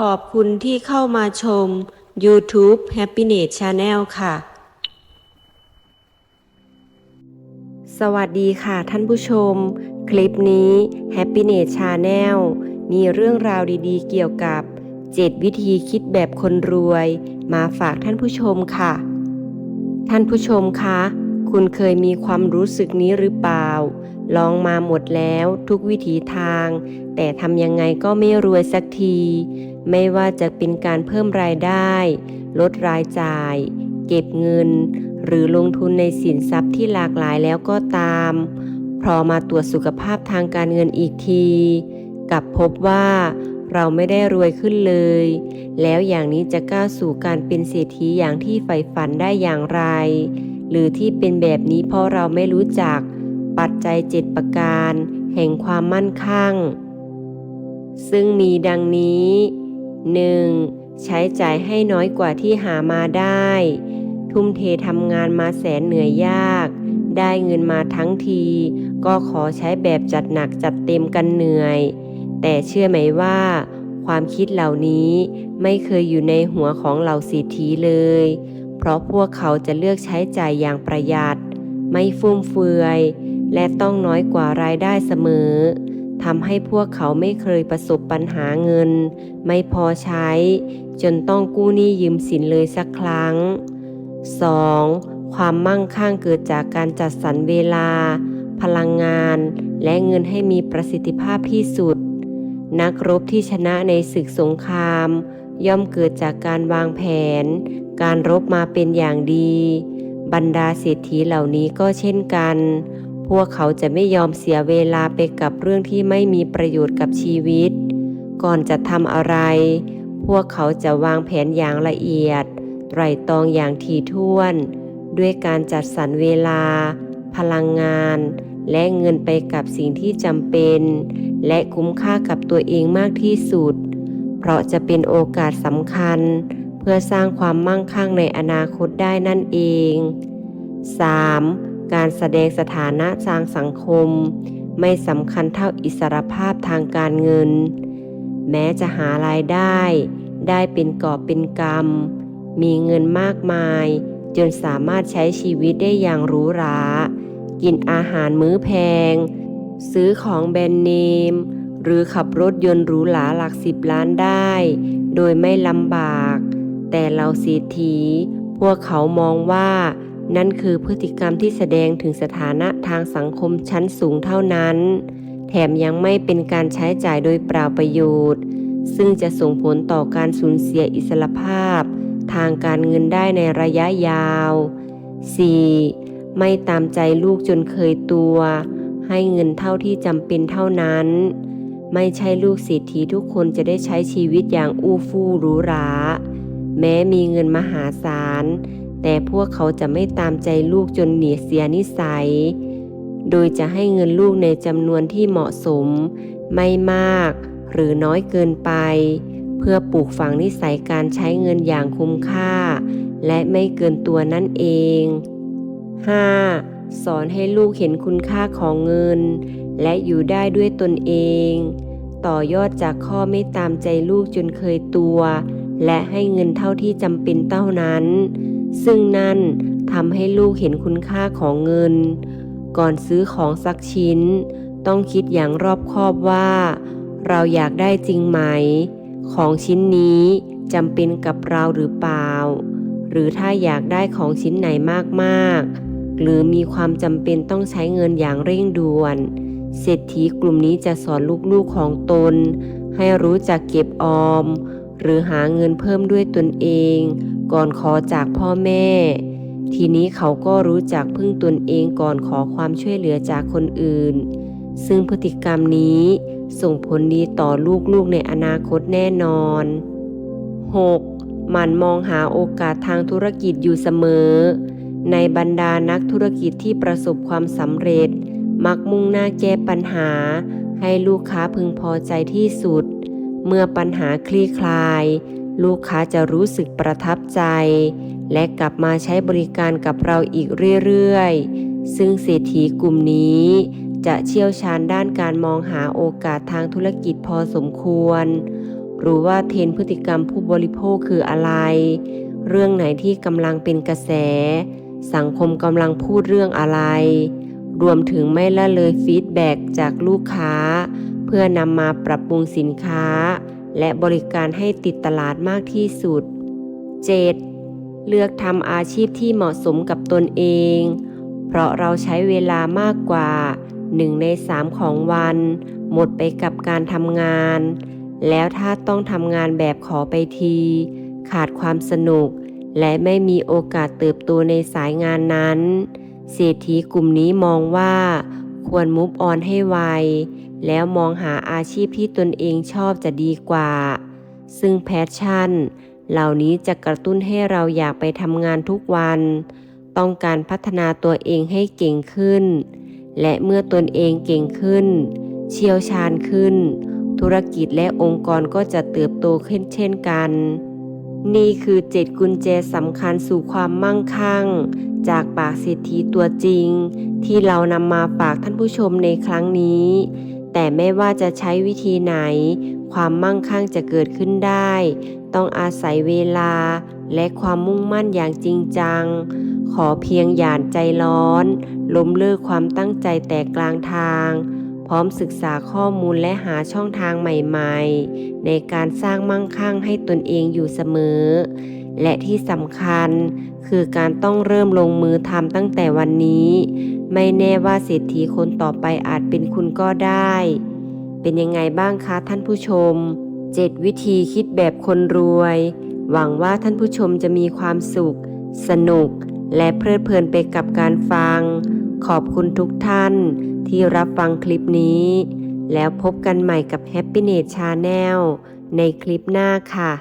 ขอบคุณที่เข้ามาชม YouTube Happiness Channel ค่ะ สวัสดีค่ะท่านผู้ชม คลิปนี้ Happiness Channel มีเรื่องราวดีๆ เกี่ยวกับ 7 วิธีคิดแบบคนรวย มาฝากท่านผู้ชมค่ะ ท่านผู้ชมคะ คุณเคยมีความรู้สึกนี้หรือเปล่า ลองมาหมดแล้วทุกวิถีทาง แต่ทำยังไงก็ไม่รวยสักที ไม่ว่าจะเป็นการเพิ่มรายได้ ลดรายจ่าย เก็บเงิน หรือลงทุนในสินทรัพย์ที่หลากหลายแล้วก็ตาม พอมาตรวจสุขภาพทางการเงินอีกทีกลับพบว่าเราไม่ได้รวยขึ้นเลย แล้วอย่างนี้จะก้าวสู่การเป็นเศรษฐีอย่างที่ใฝ่ฝันได้อย่างไร หรือที่เป็นแบบนี้เพราะเราไม่รู้จัก ปัจจัยเจ็ดประการ แห่งความมั่นคั่งซึ่งมีดังนี้ 1. ใช้จ่ายให้น้อยกว่าที่หามาได้ ทุ่มเททำงานมาแสนเหนื่อยยาก ได้เงินมาทั้งที ก็ขอใช้แบบจัดหนักจัดเต็มกันเหนื่อย แต่เชื่อไหมว่า ความคิดเหล่านี้ไม่เคยอยู่ในหัวของเหล่าเศรษฐีเลย เพราะพวกเขาจะเลือกใช้จ่ายอย่างประหยัด ไม่ฟุ่มเฟือย และต้องน้อยกว่ารายได้เสมอทำให้พวกเขาไม่เคยประสบปัญหาเงิน ไม่พอใช้ จนต้องกู้หนี้ยืมสินเลยสักครั้ง 2. ความมั่งคั่งเกิดจากการจัดสรรเวลา พลังงาน และเงินให้มีประสิทธิภาพที่สุด นักรบที่ชนะในศึกสงคราม ย่อมเกิดจากการวางแผน การรบมาเป็นอย่างดี บรรดาเศรษฐีเหล่านี้ก็เช่นกัน พวกเขาจะไม่ยอมเสียเวลาไปกับเรื่องที่ไม่มีประโยชน์กับชีวิต ก่อนจะทำอะไร พวกเขาจะวางแผนอย่างละเอียด ไตร่ตรองอย่างถี่ถ้วน ด้วยการจัดสรรเวลา พลังงาน และเงินไปกับสิ่งที่จำเป็น และคุ้มค่ากับตัวเองมากที่สุด เพราะจะเป็นโอกาสสำคัญ เพื่อสร้างความมั่งคั่งในอนาคตได้นั่นเอง 3. การแสดงสถานะทางสังคม ไม่สำคัญเท่าอิสรภาพทางการเงิน แม้จะหารายได้ ได้เป็นกอบเป็นกรรม มีเงินมากมาย จนสามารถใช้ชีวิตได้อย่างหรูหรา กินอาหารมื้อแพง ซื้อของแบรนด์เนม หรือขับรถยนต์หรูหราหลักสิบล้านได้ โดยไม่ลำบาก แต่เราเศรษฐีพวกเขามองว่า นั่นคือพฤติกรรมที่แสดงถึงสถานะทางสังคมชั้นสูงเท่านั้น แถมยังไม่เป็นการใช้จ่ายโดยเปล่าประโยชน์ ซึ่งจะส่งผลต่อการสูญเสียอิสรภาพ ทางการเงินได้ในระยะยาว 4. ไม่ตามใจลูกจนเคยตัวให้เงินเท่าที่จำเป็นเท่านั้น ไม่ใช่ลูกเศรษฐีทุกคนจะได้ใช้ชีวิตอย่างอู้ฟู่หรูหรา แม้มีเงินมหาศาล แต่พวกเขาจะไม่ตามใจลูกจนเหนียเสียนิสัย โดยจะให้เงินลูกในจำนวนที่เหมาะสม ไม่มากหรือน้อยเกินไป เพื่อปลูกฝังนิสัยการใช้เงินอย่างคุ้มค่า และไม่เกินตัวนั่นเอง 5. สอนให้ลูกเห็นคุณค่าของเงิน และอยู่ได้ด้วยตนเอง ต่อยอดจากข้อไม่ตามใจลูกจนเคยตัว และให้เงินเท่าที่จำเป็นเท่านั้น ซึ่งนั่นทำให้ลูกเห็นคุณค่าของเงิน ก่อนซื้อของสักชิ้น ต้องคิดอย่างรอบคอบว่า เราอยากได้จริงไหม ของชิ้นนี้จำเป็นกับเราหรือเปล่า หรือถ้าอยากได้ของชิ้นไหนมากๆ หรือมีความจำเป็นต้องใช้เงินอย่างเร่งด่วน เศรษฐีกลุ่มนี้จะสอนลูกๆของตน ให้รู้จักเก็บออม หรือหาเงินเพิ่มด้วยตนเอง ก่อนขอจากพ่อแม่ ทีนี้เขาก็รู้จักพึ่งตนเองก่อนขอความช่วยเหลือจากคนอื่น ซึ่งพฤติกรรมนี้ส่งผลดีต่อลูกๆในอนาคตแน่นอน 6. หมั่นมองหาโอกาสทางธุรกิจอยู่เสมอ ในบรรดานักธุรกิจที่ประสบความสำเร็จ มักมุ่งหน้าแก้ปัญหา ให้ลูกค้าพึงพอใจที่สุด เมื่อปัญหาคลี่คลาย ลูกค้าจะรู้สึกประทับใจ และกลับมาใช้บริการกับเราอีกเรื่อยๆ ซึ่งเศรษฐีกลุ่มนี้จะเชี่ยวชาญด้านการมองหาโอกาสทางธุรกิจพอสมควร รู้ว่าเทรนพฤติกรรมผู้บริโภคคืออะไร เรื่องไหนที่กำลังเป็นกระแส สังคมกำลังพูดเรื่องอะไร รวมถึงไม่ละเลยฟีดแบ็จากลูกค้า เพื่อนำมาปรับปรุงสินค้า และบริการให้ติดตลาดมากที่สุด 7. เลือกทำอาชีพที่เหมาะสมกับตนเอง เพราะเราใช้เวลามากกว่า 1 ใน 3 ของวัน หมดไปกับการทำงาน แล้วถ้าต้องทำงานแบบขอไปที ขาดความสนุก และไม่มีโอกาสเติบโตในสายงานนั้น เศรษฐีกลุ่มนี้มองว่า ควรมุฟออนให้ไว แล้วมองหาอาชีพที่ตนเองชอบจะดีกว่า ซึ่งแพชชั่น เหล่านี้จะกระตุ้นให้เราอยากไปทำงานทุกวัน ต้องการพัฒนาตัวเองให้เก่งขึ้น และเมื่อตนเองเก่งขึ้น เชี่ยวชาญขึ้น ธุรกิจและองค์กรก็จะเติบโตขึ้นเช่นกัน นี่คือเจ็ดกุญแจสำคัญสู่ความมั่งคั่ง จากปากเศรษฐีตัวจริง ที่เรานำมาฝากท่านผู้ชมในครั้งนี้ แต่ไม่ว่าจะใช้วิธีไหน ความมั่งคั่งจะเกิดขึ้นได้ ต้องอาศัยเวลา และความมุ่งมั่นอย่างจริงจัง ขอเพียงหยาดใจร้อน ล้มเลิกความตั้งใจแต่กลางทาง ร้อมศึกษาข้อมูลและหาช่องทางใหม่ๆ ในการสร้างมั่งคั่งให้ตนเองอยู่เสมอ และที่สำคัญคือการต้องเริ่มลงมือทำตั้งแต่วันนี้ ไม่แน่ว่าเศรษฐีคนต่อไปอาจเป็นคุณก็ได้ เป็นยังไงบ้างคะท่านผู้ชม 7 วิธีคิดแบบคนรวย หวังว่าท่านผู้ชมจะมีความสุข สนุก และเพลิดเพลินไปกับการฟัง ขอบคุณทุกท่านที่รับฟังคลิปนี้ แล้วพบกันใหม่กับ Happy News Channel ในคลิปหน้าค่ะ